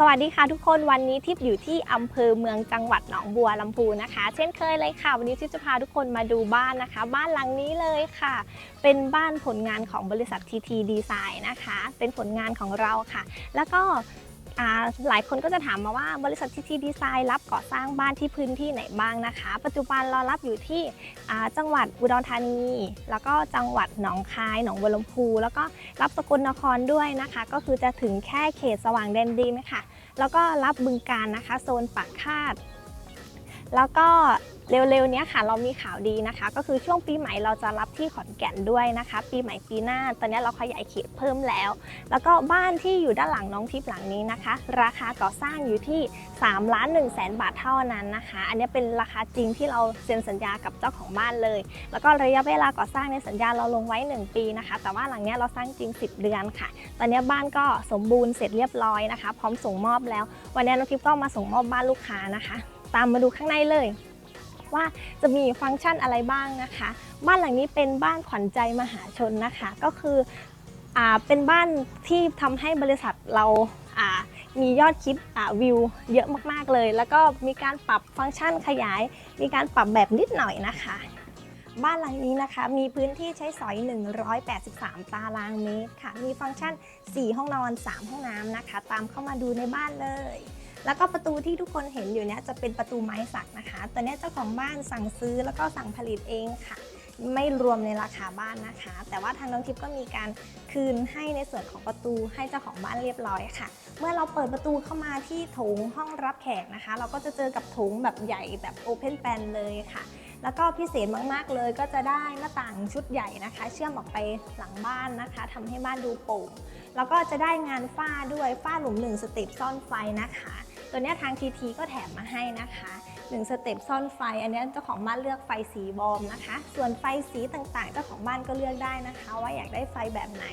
สวัสดีค่ะทุกคนวันนี้ทิพย์อยู่ที่อำเภอเมืองจังหวัดหนองบัวลำพูนะคะ เช่นเคยเลยค่ะ วันนี้ทิพย์จะพาทุกคนมาดูบ้านนะคะ บ้านหลังนี้เลยค่ะ เป็นบ้านผลงานของบริษัท TT Design นะคะ เป็นผลงานของเราค่ะ แล้วก็ หลายคนก็จะถามมาว่าบริษัท TT Design รับก่อสร้างบ้านที่พื้นที่ไหนบ้างนะคะ ปัจจุบันเรารับอยู่ที่จังหวัดอุดรธานี แล้วก็จังหวัดหนองคาย หนองบัวลำพู แล้วก็รับสกลนครด้วยนะคะ ก็คือจะถึงแค่เขตสว่างแดนดินค่ะ แล้วก็รับบึงการนะคะ โซนปากคาด แล้วก็ เร็วๆนี้ค่ะเรามีข่าวดีนะคะ ก็คือช่วงปีใหม่เราจะรับที่ขอนแก่นด้วยนะคะ ปีใหม่ปีหน้า ตอนนี้เราขยายเขตเพิ่มแล้ว แล้วก็บ้านที่อยู่ด้านหลังน้องทิพย์หลังนี้นะคะ ราคาก่อสร้างอยู่ที่3ล้าน1แสนบาทเท่านั้นนะคะ อันนี้เป็นราคาจริงที่เราเซ็นสัญญากับเจ้าของบ้านเลย แล้วก็ระยะเวลาก่อสร้างในสัญญาเราลงไว้ 1 ปีนะคะ แต่ว่าหลังนี้เราสร้างจริง 10 เดือนค่ะ ตอนนี้บ้านก็สมบูรณ์เสร็จเรียบร้อยนะคะ พร้อมส่งมอบแล้ว วันนี้น้องทิพย์ก็มาส่งมอบบ้านลูกค้านะคะ ตามมาดูข้างในเลย ว่าจะมีฟังก์ชันอะไรบ้างนะคะ บ้านหลังนี้เป็นบ้านขวัญใจมหาชนนะคะ ก็คืออเป็นบ้านที่ทำให้บริษัทเรามียอดคิดวิวเยอะมากๆเลย แล้วก็มีการปรับฟังก์ชันขยาย มีการปรับแบบนิดหน่อยนะคะบ้านหลังนี้นะคะมีพื้นที่ใช้สอย 183 ตารางเมตรค่ะ มีฟังก์ชัน 4 ห้องนอน 3 ห้องน้ำนะคะ ตามเข้ามาดูในบ้านเลย แล้วก็ประตูที่ทุกคนเห็นอยู่เนี้ยจะเป็นประตูไม้สักนะคะ ตัวนี้เจ้าของบ้านสั่งซื้อแล้วก็สั่งผลิตเองค่ะ ไม่รวมในราคาบ้านนะคะ แต่ว่าทางน้องทิพย์ก็มีการคืนให้ในส่วนของประตูให้เจ้าของบ้านเรียบร้อยค่ะ เมื่อเราเปิดประตูเข้ามาที่โถงห้องรับแขกนะคะ เราก็จะเจอกับโถงแบบใหญ่แบบโอเพนแปนเลยค่ะแล้วก็พิเศษมาก ๆ เลยก็จะได้หน้าต่างชุดใหญ่นะคะ เชื่อมออกไปหลังบ้านนะคะทำให้บ้านดูโปร่งแล้วก็จะได้งานฝ้าด้วยฝ้าหลุมหนึ่งสเต็ปซ่อนไฟนะคะ ตัวนี้ทางทีทีก็แถมมาให้นะคะ1สเต็ปซ่อนไฟ อันนี้เจ้าของบ้านเลือกไฟสีบอมนะคะ ส่วนไฟสีต่างๆ เจ้าของบ้านก็เลือกได้นะคะ ว่าอยากได้ไฟแบบไหน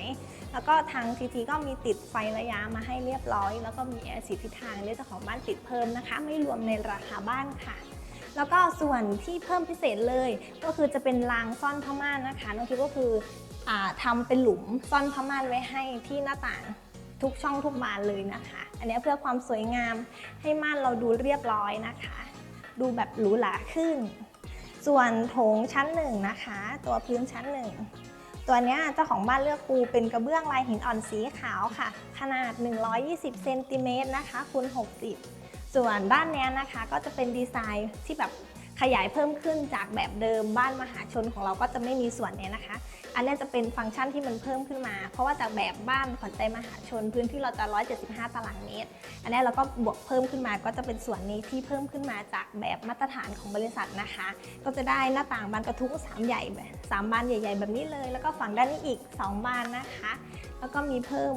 แล้วก็ทางทีทีก็มีติดไฟระยะมาให้เรียบร้อย แล้วก็มีแอร์สีทิศทางด้วยเจ้าของบ้านติดเพิ่มนะคะ ไม่รวมในราคาบ้านค่ะแล้วก็ส่วนที่เพิ่มพิเศษเลยก็คือจะเป็นรางซ่อนผ้าม่านนะคะน้องทิพก็คืออทำเป็นหลุมซ่อนผ้าม่านไว้ให้ที่หน้าต่าง ทุกช่องทุกบานเลยนะคะ อันนี้เพื่อความสวยงามให้ม่านเราดูเรียบร้อยนะคะ ดูแบบหรูหราขึ้น ส่วนโถงชั้นหนึ่งนะคะ ตัวพื้นชั้นหนึ่งตัวนี้เจ้าของบ้านเลือกปูเป็นกระเบื้องลายหินอ่อนสีขาวค่ะ ขนาด 120เซนติเมตรนะคะคูณ60 ส่วนด้านนี้นะคะก็จะเป็นดีไซน์ที่แบบ ขยายเพิ่มขึ้นจากแบบเดิมบ้านมหาชนของเราก็จะไม่มีส่วนเนี้ยนะคะ อันนี้จะเป็นฟังก์ชันที่มันเพิ่มขึ้นมา เพราะว่าจากแบบบ้านขวัญใจมหาชนพื้นที่เราจะ 175 ตารางเมตร อันนี้เราก็บวกเพิ่มขึ้นมาก็จะเป็นส่วนนี้ที่เพิ่มขึ้นมาจากแบบมาตรฐานของบริษัทนะคะ ก็จะได้หน้าต่างบานกระทุ้ง3ใหญ่แบบสามบานใหญ่ ๆ แบบนี้เลย แล้วก็ฝั่งด้านนี้อีก 2 บานนะคะ แล้วก็มีเพิ่ม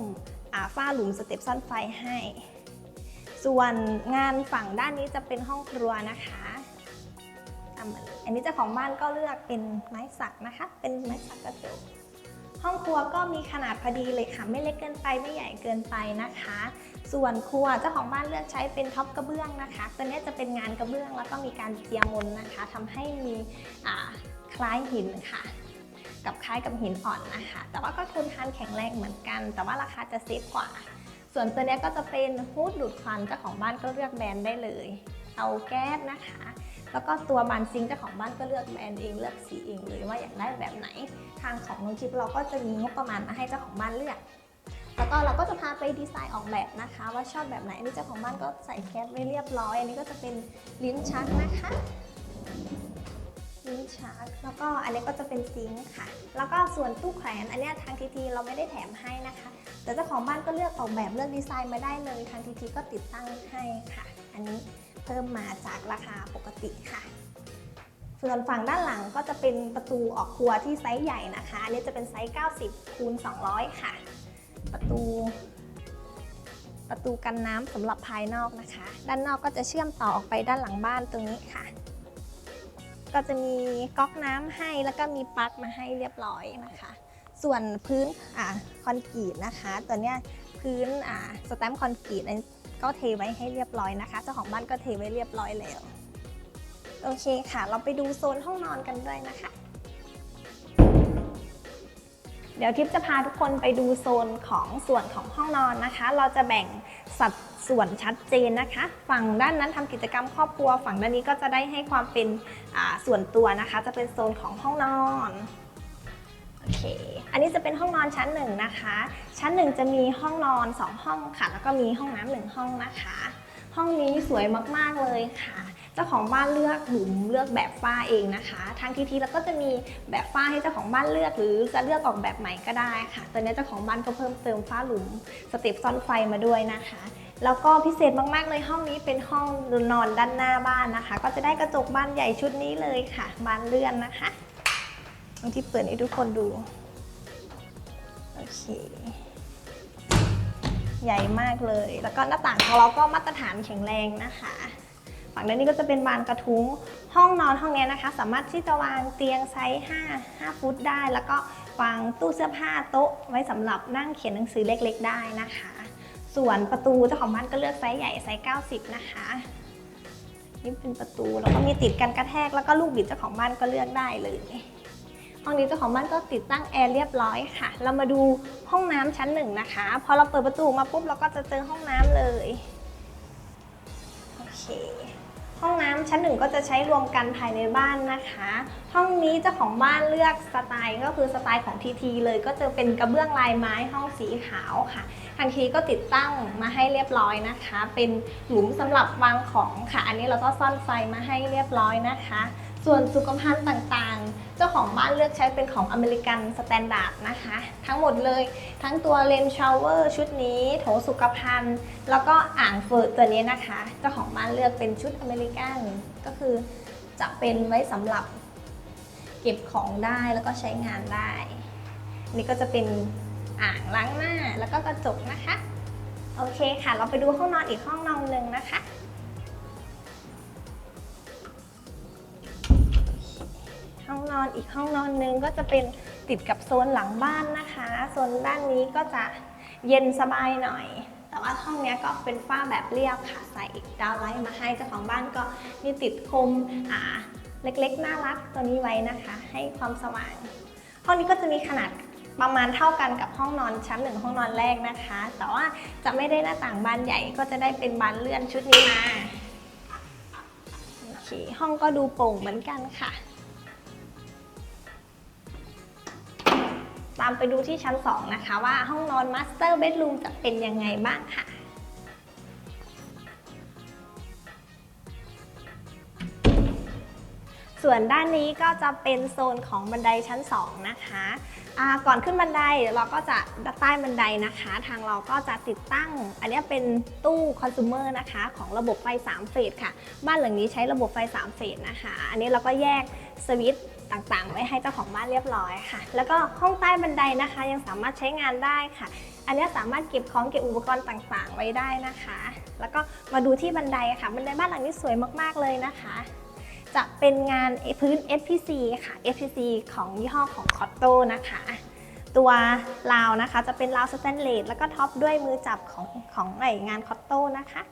ฝ้าหลุมสเต็ปซ่อนไฟให้ ส่วนงานฝั่งด้านนี้จะเป็นห้องครัวนะคะ มอันนี้เจ้าของบ้านก็เลือกเป็นไม้สักนะคะ เป็นไม้สักกระจกห้องครัวก็มีขนาดพอดีเลยค่ะ ไม่เล็กเกินไปไม่ใหญ่เกินไปนะคะ ส่วนครัวเจ้าของบ้านเลือกใช้เป็นท็อปกระเบื้องนะคะตัวนี้จะเป็นงานกระเบื้องแล้วก็มีการเจียมนนะคะทำให้มีคล้ายหินค่ะ กับคล้ายกับหินอ่อนนะคะ แต่ว่าก็ทนทานแข็งแรงเหมือนกัน แต่ว่าราคาจะเซฟกว่า ส่วนตัวเนี้ยก็จะเป็นฮูดดูดควันเจ้าของบ้านก็เลือกแบรนด์ได้เลย เตาแก๊สนะคะ แล้วก็ตัวบานซิงค์เจ้าของบ้านก็เลือกแบรนด์เองเลือกสีเองเลยว่าอยากได้แบบไหน ทางของน้องชิปเราก็จะมีงบประมาณมาให้เจ้าของบ้านเลือก แล้วก็เราก็จะพาไปดีไซน์ออกแบบนะคะ ว่าชอบแบบไหนอันนี้เจ้าของบ้านก็ใส่แก๊สไว้เรียบร้อย อันนี้ก็จะเป็นลิ้นชักนะคะลิ้นชักแล้วก็อันนี้ก็จะเป็นซิงค์ค่ะ แล้วก็ส่วนตู้แขวนอันนี้ทางทีทีเราไม่ได้แถมให้นะคะ แต่เจ้าของบ้านก็เลือกออกแบบเลือกดีไซน์มาได้เลย ทางทีทีก็ติดตั้งให้ค่ะ อันนี้ เพิ่มมาจากราคาปกติค่ะ ส่วนฝั่งด้านหลังก็จะเป็นประตูออกครัวที่ไซส์ใหญ่นะคะอันนี้จะเป็นไซส์ 90 คูณ 200 ค่ะ ประตู ประตูกันน้ำสำหรับภายนอกนะคะ ด้านนอกก็จะเชื่อมต่อออกไปด้านหลังบ้านตรงนี้ค่ะ ก็จะมีก๊อกน้ำให้แล้วก็มีปลั๊กมาให้เรียบร้อยนะคะ ส่วนพื้นอ่าคอนกรีตนะคะ ตัวเนี้ยพื้นอ่าสแตมป์คอนกรีตอัน ก็เทไว้ให้เรียบร้อยนะคะเจ้าของบ้านก็เทไว้เรียบร้อยแล้ว โอเคค่ะ เราไปดูโซนห้องนอนกันด้วยนะคะ เดี๋ยวทิพย์จะพาทุกคนไปดูโซนของส่วนของห้องนอนนะคะ เราจะแบ่งสัดส่วนชัดเจนนะคะ ฝั่งด้านนั้นทำกิจกรรมครอบครัว ฝั่งด้านนี้ก็จะได้ให้ความเป็นส่วนตัวนะคะ จะเป็นโซนของห้องนอน อเค อันนี้จะเป็นห้องนอนชั้นหนึ่งนะคะ ชั้นหนึ่งจะมีห้องนอน 2 ห้องค่ะ แล้วก็มีห้องน้ำหนึ่งห้องนะคะ ห้องนี้สวยมากๆเลยค่ะ เจ้าของบ้านเลือกหลุมเลือกแบบฝ้าเองนะคะ ทางทีทีแล้วก็จะมีแบบฝ้าให้เจ้าของบ้านเลือก หรือจะเลือกออกแบบใหม่ก็ได้ค่ะ ตอนนี้เจ้าของบ้านก็เพิ่มเติมฝ้าหลุมสเต็ปซ่อนไฟมาด้วยนะคะแล้วก็พิเศษมาก ๆ เลยห้องนี้เป็นห้องนอนด้านหน้าบ้านนะคะ ก็จะได้กระจกบานใหญ่ชุดนี้เลยค่ะ บานเลื่อนนะคะางที่เปิดให้ทุกคนดู โอเค ใหญ่มากเลย แล้วก็หน้าต่างของเราก็มาตรฐานแข็งแรงนะคะ ฝั่งด้านนี้ก็จะเป็นบานกระทุ้ง ห้องนอนห้องนี้นะคะ สามารถที่จะวางเตียงไซส์ 5 5 ฟุตได้ แล้วก็วางตู้เสื้อผ้าโต๊ะไว้สำหรับนั่งเขียนหนังสือเล็ก ๆ ได้นะคะ ส่วนประตูเจ้าของบ้านก็เลือกไซส์ใหญ่ไซส์ 90 นะคะนี่เป็นประตูแล้วก็มีติดกันกระแทกแล้วก็ลูกบิดเจ้าของบ้านก็เลือกได้เลย ห้องนี้เจ้าของบ้านก็ติดตั้งแอร์เรียบร้อยค่ะ เรามาดูห้องน้ำชั้นหนึ่งนะคะ พอเราเปิดประตูมาปุ๊บเราก็จะเจอห้องน้ำเลยโอเคห้องน้ำชั้นหนึ่งก็จะใช้รวมกันภายในบ้านนะคะ ห้องนี้เจ้าของบ้านเลือกสไตล์ก็คือสไตล์ของทีทีเลยก็จะเป็นกระเบื้องลายไม้ห้องสีขาวค่ะ ทางทีก็ติดตั้งมาให้เรียบร้อยนะคะ เป็นหลุมสำหรับวางของค่ะ อันนี้เราก็ซ่อนไฟมาให้เรียบร้อยนะคะ ส่วนสุขภัณฑ์ต่างๆ เจ้าของบ้านเลือกใช้เป็นของอเมริกันสแตนดาร์ดนะคะ ทั้งหมดเลยทั้งตัวเลนชาวเวอร์ชุดนี้ โถสุขภัณฑ์ แล้วก็อ่างเฟิร์ตัวนี้นะคะ เจ้าของบ้านเลือกเป็นชุดอเมริกันก็คือจะเป็นไว้สำหรับเก็บของได้แล้วก็ใช้งานได้ นี่ก็จะเป็นอ่างล้างหน้าแล้วก็กระจกนะคะ โอเคค่ะ เราไปดูห้องนอนอีกห้องนอนหนึ่งนะคะ ห้องนอนอีกห้องนอนหนึงก็จะเป็นติดกับโซนหลังบ้านนะคะโซนด้านนี้ก็จะเย็นสบายหน่อย แต่ว่าห้องนี้ก็เป็นฝ้าแบบเรียบค่ะใส่ดาวไลท์มาให้เจ้าของบ้านก็มีติดคมอ่าเล็กๆน่ารักตัวนี้ไว้นะคะ ให้ความสว่าง ห้องนี้ก็จะมีขนาดประมาณเท่ากันกับห้องนอนชั้นหนึ่งห้องนอนแรกนะคะ แต่ว่าจะไม่ได้หน้าต่างบานใหญ่ก็จะได้เป็นบานเลื่อนชุดนี้มาโอเคห้องก็ดูโปร่งเหมือนกันค่ะามไปดูที่ชั้น 2 นะคะ ว่าห้องนอนมาสเตอร์เบดรูมจะเป็นยังไงบ้างค่ะ ส่วนด้านนี้ก็จะเป็นโซนของบันไดชั้น 2 นะคะก่อนขึ้นบันไดเราก็จะใต้บันไดนะคะ ทางเราก็จะติดตั้ง อันนี้เป็นตู้คอน sumer นะคะของระบบไฟ 3 เฟสค่ะ บ้านหลังนี้ใช้ระบบไฟ 3 เฟสนะคะ อันนี้เราก็แยกสวิตช์ต่างๆ ไว้ให้เจ้าของบ้านเรียบร้อยค่ะ แล้วก็ห้องใต้บันไดนะคะ ยังสามารถใช้งานได้ค่ะอันนี้สามารถเก็บของเก็บอุปกรณ์ต่างๆ ไว้ได้นะคะ แล้วก็มาดูที่บันไดค่ะ บันไดบ้านหลังนี้สวยมากๆเลยนะคะ จะเป็นงานพื้น FPC ค่ะ FPC ของยี่ห้อของ Cotto นะคะ ตัวราวนะคะจะเป็นราวสแตนเลสแล้วก็ท็อปด้วยมือจับของของไองานคอตโต้นะคะ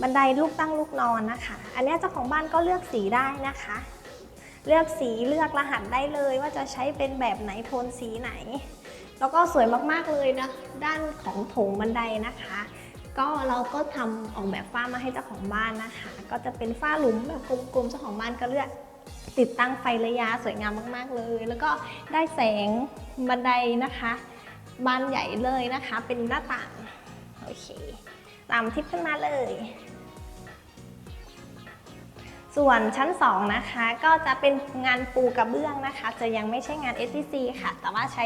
บันไดลูกตั้งลูกนอนนะคะ อันนี้เจ้าของบ้านก็เลือกสีได้นะคะ เลือกสีเลือกรหัสได้เลยว่าจะใช้เป็นแบบไหนโทนสีไหน แล้วก็สวยมากๆเลยนะด้านของโถงบันไดนะคะ ก็เราก็ทำออกแบบฝ้ามาให้เจ้าของบ้านนะคะ ก็จะเป็นฝ้าหลุมแบบกลมๆเจ้าของบ้านก็เลือกติดตั้งไฟระยะสวยงามมากๆเลย แล้วก็ได้แสงบันไดนะคะบานใหญ่เลยนะคะ เป็นหน้าต่างโอเค ตามทิปขึ้นมาเลย ส่วนชั้น 2 นะคะ ก็จะเป็นงานปูกระเบื้องนะคะ จะยังไม่ใช่งาน SPC ค่ะ แต่ว่าใช้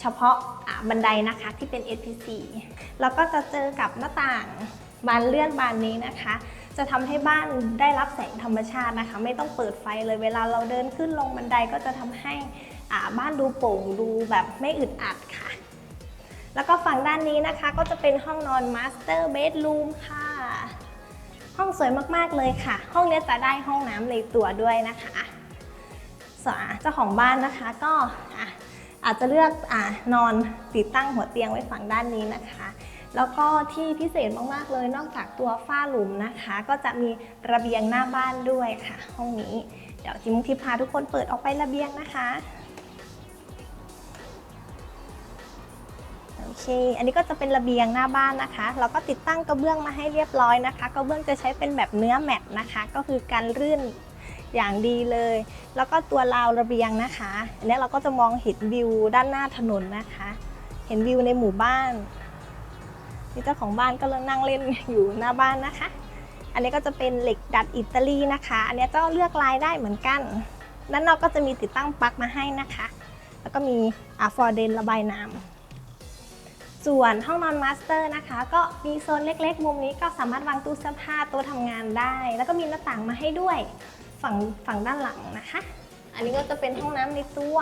เฉพาะบันไดนะคะที่เป็น SPC แล้วก็จะเจอกับหน้าต่างบานเลื่อนบานนี้นะคะ จะทำให้บ้านได้รับแสงธรรมชาตินะคะ ไม่ต้องเปิดไฟเลยเวลาเราเดินขึ้นลงบันไดก็จะทำให้บ้านดูโปร่งดูแบบไม่อึดอัดค่ะ แล้วก็ฝั่งด้านนี้นะคะ ก็จะเป็นห้องนอนมาสเตอร์เบดรูมค่ะ ห้องสวยมากๆเลยค่ะ ห้องนี้จะได้ห้องน้ำในตัวด้วยนะคะส่วนเจ้าของบ้านนะคะก็ อาจจะเลือกอนอนติดตั้งหัวเตียงไว้ฝั่งด้านนี้นะคะ แล้วก็ที่พิเศษมากๆเลย นอกจากตัวฝ้าหลุมนะคะ ก็จะมีระเบียงหน้าบ้านด้วยค่ะ ห้องนี้ เดี๋ยวจิมุกทิพพาทุกคนเปิดออกไประเบียงนะคะโอเค อันนี้ก็จะเป็นระเบียงหน้าบ้านนะคะ เราก็ติดตั้งกระเบื้องมาให้เรียบร้อยนะคะ กระเบื้องจะใช้เป็นแบบเนื้อแมตต์นะคะ ก็คือการลื่น อย่างดีเลย แล้วก็ตัวราวระเบียงนะคะอันนี้เราก็จะมองเห็นวิวด้านหน้าถนนนะคะ เห็นวิวในหมู่บ้านนี่เจ้าของบ้านก็เริ่มนั่งเล่นอยู่หน้าบ้านนะคะ อันนี้ก็จะเป็นเหล็กดัดอิตาลีนะคะ อันนี้เจ้าเลือกลายได้เหมือนกัน ด้านนอกก็จะมีติดตั้งปลั๊กมาให้นะคะ แล้วก็มีอาฟอร์เดนระบายน้ำส่วนห้องนอนมาสเตอร์นะคะ ก็มีโซนเล็กๆ มุมนี้ก็สามารถวางตู้เสื้อผ้าโต๊ะทำงานได้ แล้วก็มีหน้าต่างมาให้ด้วย ฝั่งฝั่งด้านหลังนะคะ อันนี้ก็จะเป็นห้องน้ำในตัว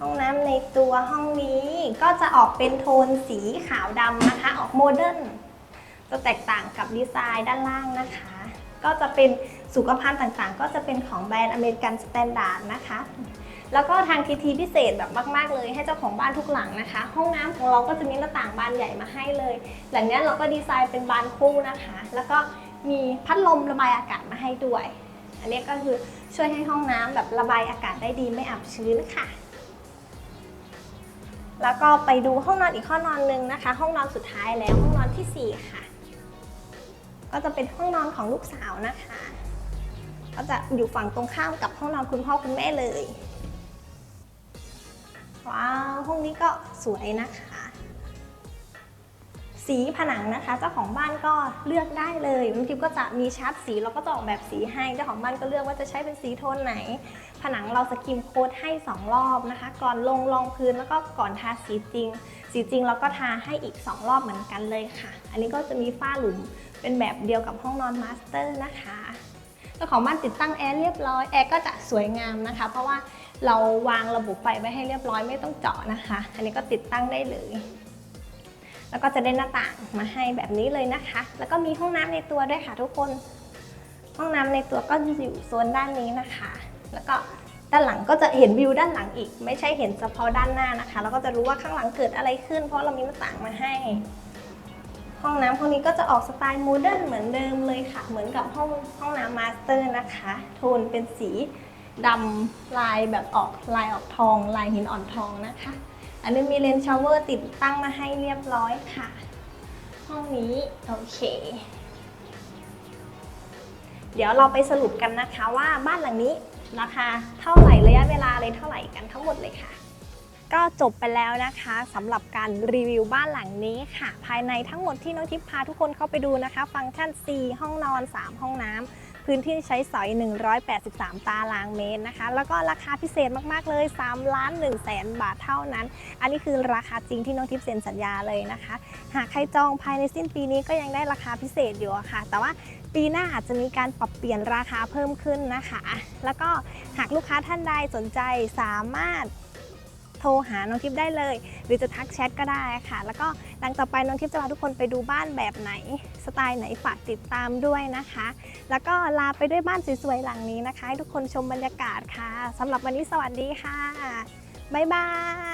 ห้องน้ำในตัวห้องนี้ก็จะออกเป็นโทนสีขาวดำนะคะ ออกโมเดิร์นจะแตกต่างกับดีไซน์ด้านล่างนะคะ ก็จะเป็นสุขภัณฑ์ต่างๆ ก็จะเป็นของแบรนด์อเมริกันสแตนดาร์ดนะคะ แล้วก็ทางทีทีพิเศษแบบมาก ๆ เลยให้เจ้าของบ้านทุกหลังนะคะ ห้องน้ำของเราก็จะมีหน้าต่างบานใหญ่มาให้เลย หลังนี้เราก็ดีไซน์เป็นบานคู่นะคะ แล้วก็ มีพัดลมระบายอากาศมาให้ด้วย อันนี้ก็คือช่วยให้ห้องน้ำแบบระบายอากาศได้ดีไม่อับชื้นค่ะ แล้วก็ไปดูห้องนอนอีกห้องนอนหนึ่งนะคะ ห้องนอนสุดท้ายแล้วห้องนอนที่สี่ค่ะ ก็จะเป็นห้องนอนของลูกสาวนะคะ ก็จะอยู่ฝั่งตรงข้ามกับห้องนอนคุณพ่อคุณแม่เลยว้าวห้องนี้ก็สวยนะคะ สีผนังนะคะ เจ้าของบ้านก็เลือกได้เลยบางทีก็จะมีชาร์ตสีเราก็จะออกแบบสีให้เจ้าของบ้านก็เลือกว่าจะใช้เป็นสีโทนไหน ผนังเราสกิมโค้ดให้ 2 รอบนะคะ ก่อนลงรองพื้นแล้วก็ก่อนทาสีจริง สีจริงเราก็ทาให้อีก 2 รอบเหมือนกันเลยค่ะ อันนี้ก็จะมีฝ้าหลุมเป็นแบบเดียวกับห้องนอนมาสเตอร์นะคะเจ้าของบ้านติดตั้งแอร์เรียบร้อยแอร์ก็จะสวยงามนะคะ เพราะว่าเราวางระบบไฟไว้ให้เรียบร้อยไม่ต้องเจาะนะคะ อันนี้ก็ติดตั้งได้เลย แล้วก็จะได้หน้าต่างมาให้แบบนี้เลยนะคะ แล้วก็มีห้องน้ำในตัวด้วยค่ะทุกคน ห้องน้ำในตัวก็อยู่โซนด้านนี้นะคะ แล้วก็ด้านหลังก็จะเห็นวิวด้านหลังอีก ไม่ใช่เห็นเฉพาะด้านหน้านะคะ แล้วก็จะรู้ว่าข้างหลังเกิดอะไรขึ้น เพราะเรามีหน้าต่างมาให้ ห้องน้ำห้องนี้ก็จะออกสไตล์โมเดิร์นเหมือนเดิมเลยค่ะ เหมือนกับห้องห้องน้ำมาสเตอร์นะคะ โทนเป็นสีดำลายแบบออกลายออกทอง ลายหินอ่อนทองนะคะ อันนี้มีเลนชาวเวอร์ติดตั้งมาให้เรียบร้อยค่ะ ห้องนี้ โอเค เดี๋ยวเราไปสรุปกันนะคะว่าบ้านหลังนี้ราคาเท่าไหร่ระยะเวลาเลยเท่าไหร่กันทั้งหมดเลยค่ะ ก็จบไปแล้วนะคะสำหรับการรีวิวบ้านหลังนี้ค่ะ ภายในทั้งหมดที่น้องทิพย์พาทุกคนเข้าไปดูนะคะ ฟังก์ชัน 4 ห้องนอน 3 ห้องน้ำพื้นที่ใช้สอย 183 ตารางเมตรนะคะ แล้วก็ราคาพิเศษมากๆเลย3ล้าน1แสนบาทเท่านั้น อันนี้คือราคาจริงที่น้องทิพย์เซ็นสัญญาเลยนะคะ หากใครจองภายในสิ้นปีนี้ก็ยังได้ราคาพิเศษอยู่ค่ะ แต่ว่าปีหน้าอาจจะมีการปรับเปลี่ยนราคาเพิ่มขึ้นนะคะ แล้วก็หากลูกค้าท่านใดสนใจสามารถ ทรหาน้องทิพย์ได้เลย หรือจะทักแชทก็ได้ค่ะ แล้วก็หลังต่อไปน้องทิพย์จะพาทุกคนไปดูบ้านแบบไหน สไตล์ไหนฝากติดตามด้วยนะคะ แล้วก็ลาไปด้วยบ้านสวยๆหลังนี้นะคะให้ทุกคนชมบรรยากาศค่ะสำหรับวันนี้สวัสดีค่ะบ๊ายบาย